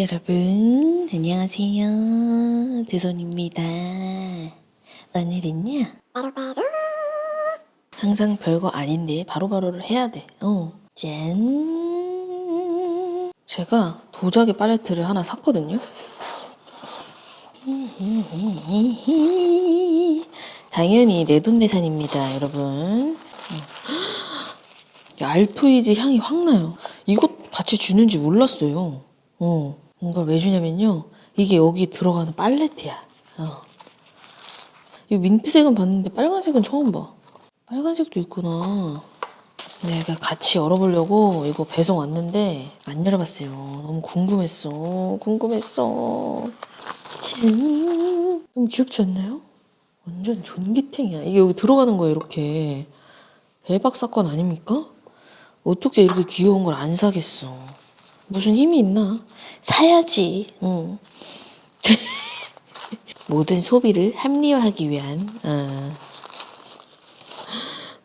여러분, 안녕하세요. 드손입니다. 오늘은요. 항상 별거 아닌데 바로바로를 해야 돼. 어. 짠. 제가 도자기 팔레트를 하나 샀거든요. 당연히 내돈내산입니다, 여러분. 이 알토이즈 향이 확 나요. 이것 같이 주는지 몰랐어요. 어, 뭔가 왜 주냐면요. 이게 여기 들어가는 팔레트야. 어. 이 민트색은 봤는데 빨간색은 처음 봐. 빨간색도 있구나. 내가 같이 열어보려고 이거 배송 왔는데 안 열어봤어요. 너무 궁금했어. 궁금했어. 짠. 너무 귀엽지 않나요? 완전 존기탱이야. 이게 여기 들어가는 거예요, 이렇게. 대박 사건 아닙니까? 어떻게 이렇게 귀여운 걸 안 사겠어. 무슨 힘이 있나? 사야지. 응. 모든 소비를 합리화하기 위한. 어.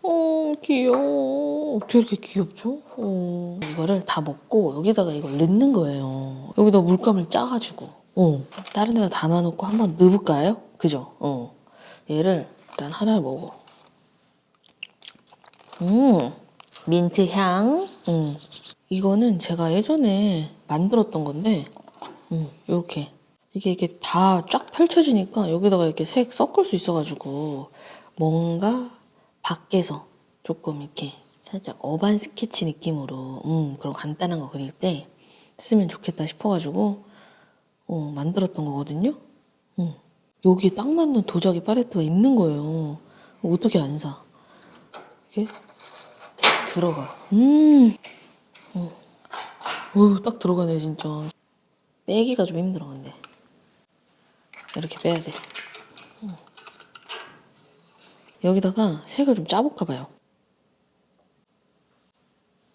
어, 귀여워. 어떻게 이렇게 귀엽죠? 어. 이거를 다 먹고 여기다가 이걸 넣는 거예요. 여기다 물감을 짜가지고. 어. 다른 데다 담아놓고 한번 넣어볼까요? 그죠? 어. 얘를 일단 하나를 먹어. 음, 민트 향. 음. 이거는 제가 예전에 만들었던 건데, 음, 요렇게. 이게 이게 다 쫙 펼쳐지니까 여기다가 이렇게 색 섞을 수 있어가지고 뭔가 밖에서 조금 이렇게 살짝 어반 스케치 느낌으로 음, 그런 간단한 거 그릴 때 쓰면 좋겠다 싶어가지고 어, 만들었던 거거든요. 음. 여기에 딱 맞는 도자기 팔레트가 있는 거예요. 어떻게 안 사? 이게 들어가. 음. 어. 어우, 딱 들어가네, 진짜. 빼기가 좀 힘들어, 근데. 이렇게 빼야 돼. 어. 여기다가 색을 좀 짜볼까 봐요.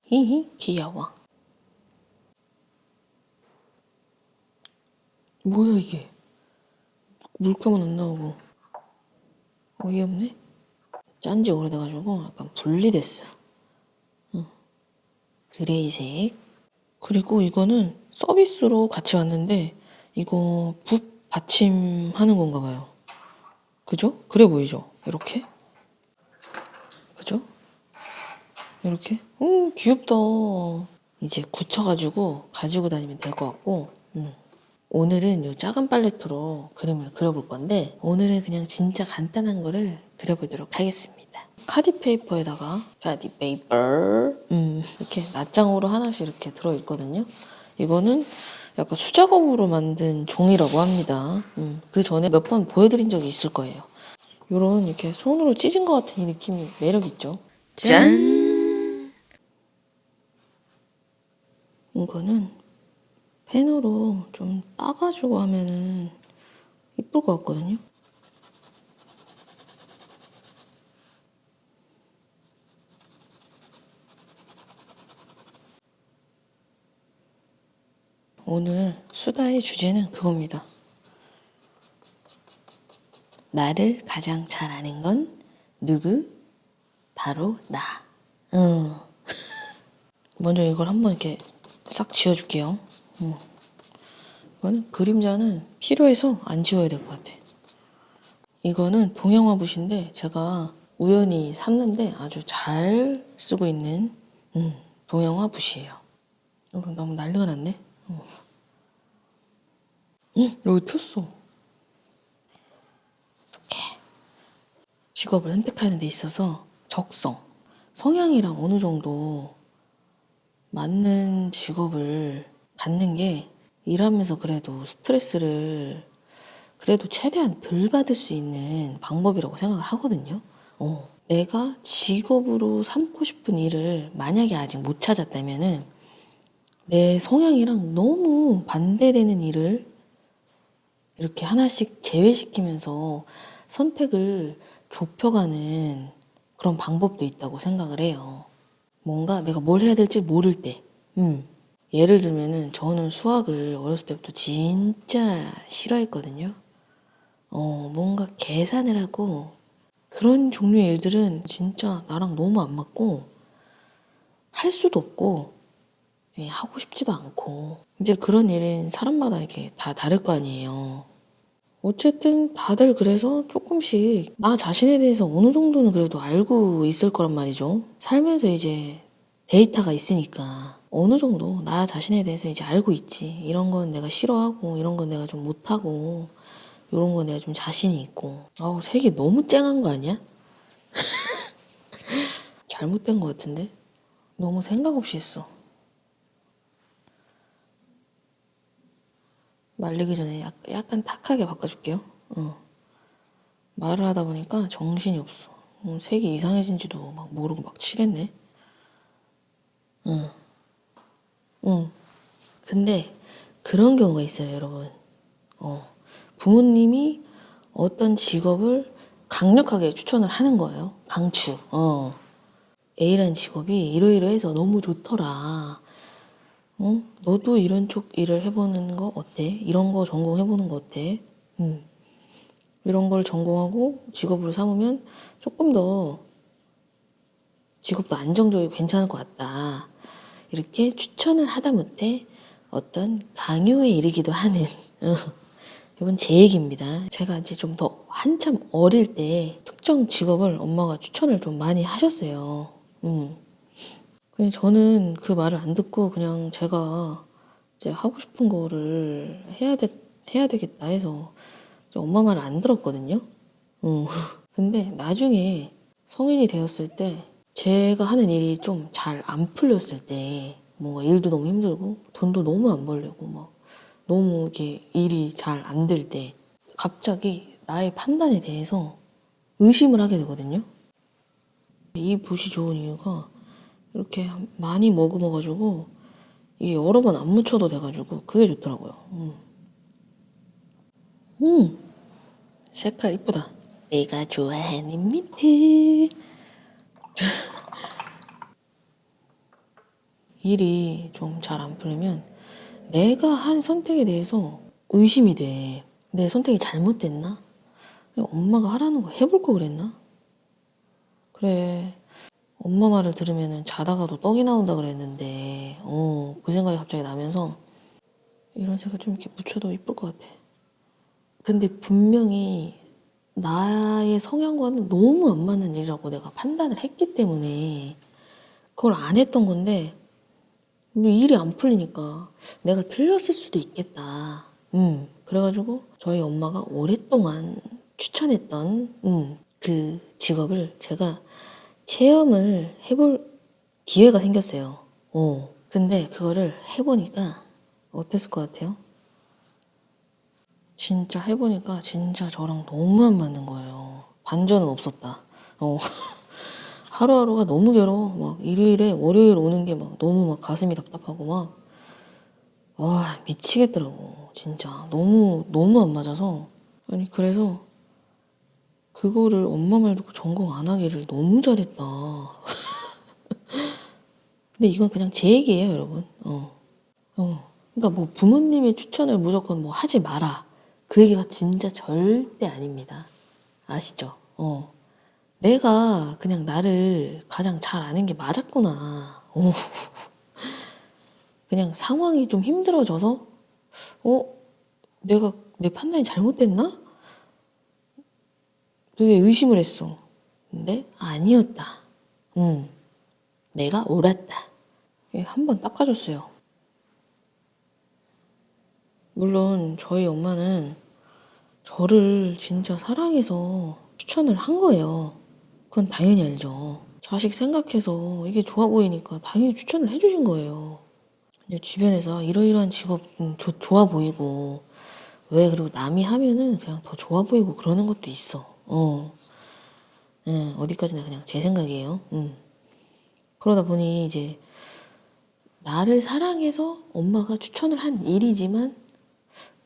히히, 귀여워. 뭐야, 이게? 물감은 안 나오고. 어이없네? 짠지 오래돼가지고 약간 분리됐어. 응. 그레이색. 그리고 이거는 서비스로 같이 왔는데 이거 붓 받침하는 건가 봐요. 그죠? 그래 보이죠? 이렇게. 그죠? 이렇게. 음 귀엽다. 이제 굳혀가지고 가지고 다니면 될 것 같고. 음. 오늘은 이 작은 팔레트로 그림을 그려볼 건데 오늘은 그냥 진짜 간단한 거를 그려보도록 하겠습니다. 카디 페이퍼에다가 카디 페이퍼 음, 이렇게 낱장으로 하나씩 이렇게 들어있거든요. 이거는 약간 수작업으로 만든 종이라고 합니다. 음, 그 전에 몇 번 보여드린 적이 있을 거예요. 요런 이렇게 손으로 찢은 것 같은 이 느낌이 매력 있죠. 짠! 이거는 펜으로 좀 따가지고 하면은 이쁠 것 같거든요. 오늘 수다의 주제는 그겁니다. 나를 가장 잘 아는 건 누구? 바로 나. 응. 먼저 이걸 한번 이렇게 싹 지워줄게요. 응. 이거는 그림자는 필요해서 안 지워야 될 것 같아. 이거는 동양화 붓인데 제가 우연히 샀는데 아주 잘 쓰고 있는 음, 동양화 붓이에요. 어, 너무 난리가 났네. 어. 응, 여기 튀었어. 이렇게 직업을 선택하는 데 있어서 적성, 성향이랑 어느 정도 맞는 직업을 갖는 게 일하면서 그래도 스트레스를 그래도 최대한 덜 받을 수 있는 방법이라고 생각을 하거든요. 어, 내가 직업으로 삼고 싶은 일을 만약에 아직 못 찾았다면은 내 성향이랑 너무 반대되는 일을 이렇게 하나씩 제외시키면서 선택을 좁혀가는 그런 방법도 있다고 생각을 해요. 뭔가 내가 뭘 해야 될지 모를 때, 음. 예를 들면은 저는 수학을 어렸을 때부터 진짜 싫어했거든요. 어, 뭔가 계산을 하고 그런 종류의 일들은 진짜 나랑 너무 안 맞고 할 수도 없고 하고 싶지도 않고 이제 그런 일은 사람마다 이렇게 다 다를 거 아니에요. 어쨌든 다들 그래서 조금씩 나 자신에 대해서 어느 정도는 그래도 알고 있을 거란 말이죠. 살면서 이제 데이터가 있으니까 어느 정도 나 자신에 대해서 이제 알고 있지. 이런 건 내가 싫어하고 이런 건 내가 좀 못하고 이런 건 내가 좀 자신이 있고. 아우 색이 너무 쨍한 거 아니야? 잘못된 거 같은데? 너무 생각 없이 했어. 말리기 전에 약, 약간 탁하게 바꿔줄게요. 어. 말을 하다 보니까 정신이 없어. 음, 색이 이상해진지도 막 모르고 막 칠했네. 응. 응. 근데 그런 경우가 있어요, 여러분. 어. 부모님이 어떤 직업을 강력하게 추천을 하는 거예요. 강추. 어. A라는 직업이 이러이러해서 너무 좋더라. 어? 너도 이런 쪽 일을 해보는 거 어때? 이런 거 전공해보는 거 어때? 음. 이런 걸 전공하고 직업으로 삼으면 조금 더 직업도 안정적이고 괜찮을 것 같다. 이렇게 추천을 하다 못해 어떤 강요에 이르기도 하는 어, 이건 제 얘기입니다. 제가 이제 좀 더 한참 어릴 때 특정 직업을 엄마가 추천을 좀 많이 하셨어요. 음. 저는 그 말을 안 듣고 그냥 제가 이제 하고 싶은 거를 해야 돼, 해야 되겠다 해서 엄마 말을 안 들었거든요. 어. 근데 나중에 성인이 되었을 때 제가 하는 일이 좀 잘 안 풀렸을 때 뭔가 일도 너무 힘들고 돈도 너무 안 벌려고 막 너무 이렇게 일이 잘 안 될 때 갑자기 나의 판단에 대해서 의심을 하게 되거든요. 이 붓이 좋은 이유가 이렇게 많이 머금어가지고 이게 여러 번 안 묻혀도 돼가지고 그게 좋더라고요. 음. 음. 색깔 이쁘다. 내가 좋아하는 민트. 일이 좀 잘 안 풀리면 내가 한 선택에 대해서 의심이 돼. 내 선택이 잘못됐나? 엄마가 하라는 거 해볼 거 그랬나? 그래. 엄마 말을 들으면 자다가도 떡이 나온다 그랬는데, 어, 그 생각이 갑자기 나면서 이런 색을 좀 이렇게 묻혀도 이쁠 것 같아. 근데 분명히 나의 성향과는 너무 안 맞는 일이라고 내가 판단을 했기 때문에 그걸 안 했던 건데 뭐 일이 안 풀리니까 내가 틀렸을 수도 있겠다. 음, 그래가지고 저희 엄마가 오랫동안 추천했던 음, 그 직업을 제가 체험을 해볼 기회가 생겼어요. 어. 근데 그거를 해보니까 어땠을 것 같아요? 진짜 해보니까 진짜 저랑 너무 안 맞는 거예요. 반전은 없었다. 어. 하루하루가 너무 괴로워. 막 일요일에 월요일 오는 게 막 너무 막 가슴이 답답하고 막, 와, 미치겠더라고. 진짜. 너무, 너무 안 맞아서. 아니, 그래서 그거를 엄마 말 듣고 전공 안 하기를 너무 잘했다. 근데 이건 그냥 제 얘기예요, 여러분. 어. 어. 그러니까 뭐 부모님의 추천을 무조건 뭐 하지 마라. 그 얘기가 진짜 절대 아닙니다. 아시죠? 어. 내가 그냥 나를 가장 잘 아는 게 맞았구나. 어. 그냥 상황이 좀 힘들어져서, 어? 내가 내 판단이 잘못됐나? 되게 의심을 했어. 근데 아니었다. 음, 내가 옳았다. 한 번 닦아줬어요. 물론 저희 엄마는 저를 진짜 사랑해서 추천을 한 거예요. 그건 당연히 알죠. 자식 생각해서 이게 좋아 보이니까 당연히 추천을 해주신 거예요. 이제 주변에서 이러이러한 직업 음, 좋- 좋아 보이고 왜 그리고 남이 하면은 그냥 더 좋아 보이고 그러는 것도 있어. 어. 예, 어디까지나 그냥 제 생각이에요. 음. 그러다 보니 이제 나를 사랑해서 엄마가 추천을 한 일이지만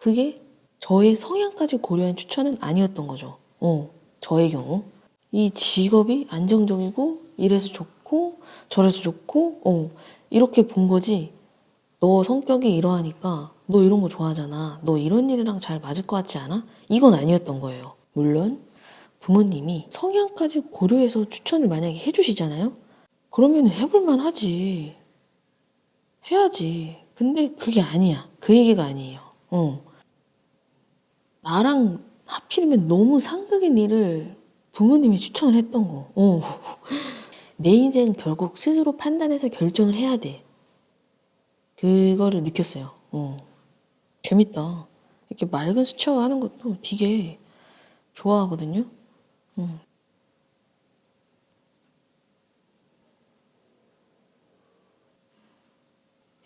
그게 저의 성향까지 고려한 추천은 아니었던 거죠. 어, 저의 경우. 이 직업이 안정적이고 이래서 좋고 저래서 좋고 어, 이렇게 본 거지. 너 성격이 이러하니까 너 이런 거 좋아하잖아. 너 이런 일이랑 잘 맞을 것 같지 않아? 이건 아니었던 거예요. 물론 부모님이 성향까지 고려해서 추천을 만약에 해주시잖아요? 그러면 해볼만 하지. 해야지. 근데 그게 아니야. 그 얘기가 아니에요. 어. 나랑 하필이면 너무 상극인 일을 부모님이 추천을 했던 거. 어. 내 인생 결국 스스로 판단해서 결정을 해야 돼. 그거를 느꼈어요. 어. 재밌다. 이렇게 맑은 수채화 하는 것도 되게 좋아하거든요. 음.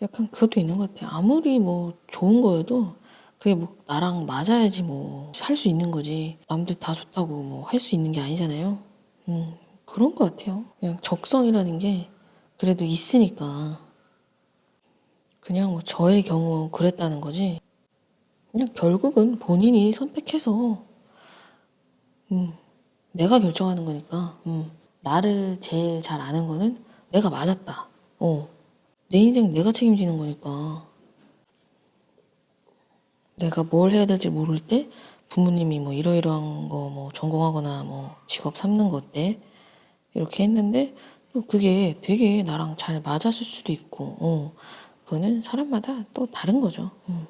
약간 그것도 있는 것 같아요. 아무리 뭐 좋은 거여도 그게 뭐 나랑 맞아야지 뭐 할 수 있는 거지. 남들 다 좋다고 뭐 할 수 있는 게 아니잖아요. 음, 그런 것 같아요. 그냥 적성이라는 게 그래도 있으니까. 그냥 뭐 저의 경우 그랬다는 거지. 그냥 결국은 본인이 선택해서 음, 내가 결정하는 거니까 음, 나를 제일 잘 아는 거는 내가 맞았다. 어, 내 인생 내가 책임지는 거니까 내가 뭘 해야 될지 모를 때 부모님이 뭐 이러이러한 거 뭐 전공하거나 뭐 직업 삼는 거 어때? 이렇게 했는데 또 그게 되게 나랑 잘 맞았을 수도 있고 어, 그거는 사람마다 또 다른 거죠. 음.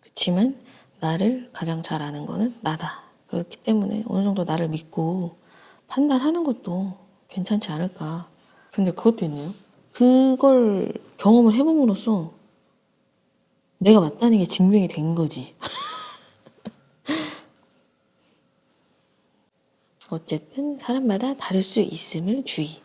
그렇지만 나를 가장 잘 아는 거는 나다. 그렇기 때문에 어느 정도 나를 믿고 판단하는 것도 괜찮지 않을까. 근데 그것도 있네요. 그걸 경험을 해봄으로써 내가 맞다는 게 증명이 된 거지. 어쨌든 사람마다 다를 수 있음을 주의.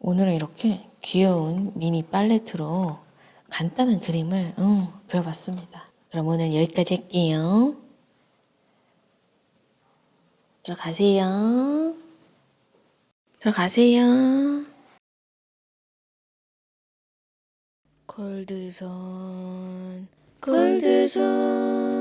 오늘은 이렇게 귀여운 미니 팔레트로 간단한 그림을 음, 그려봤습니다. 그럼 오늘 여기까지 할게요. 들어가세요. 들어가세요. 골드선, 골드선.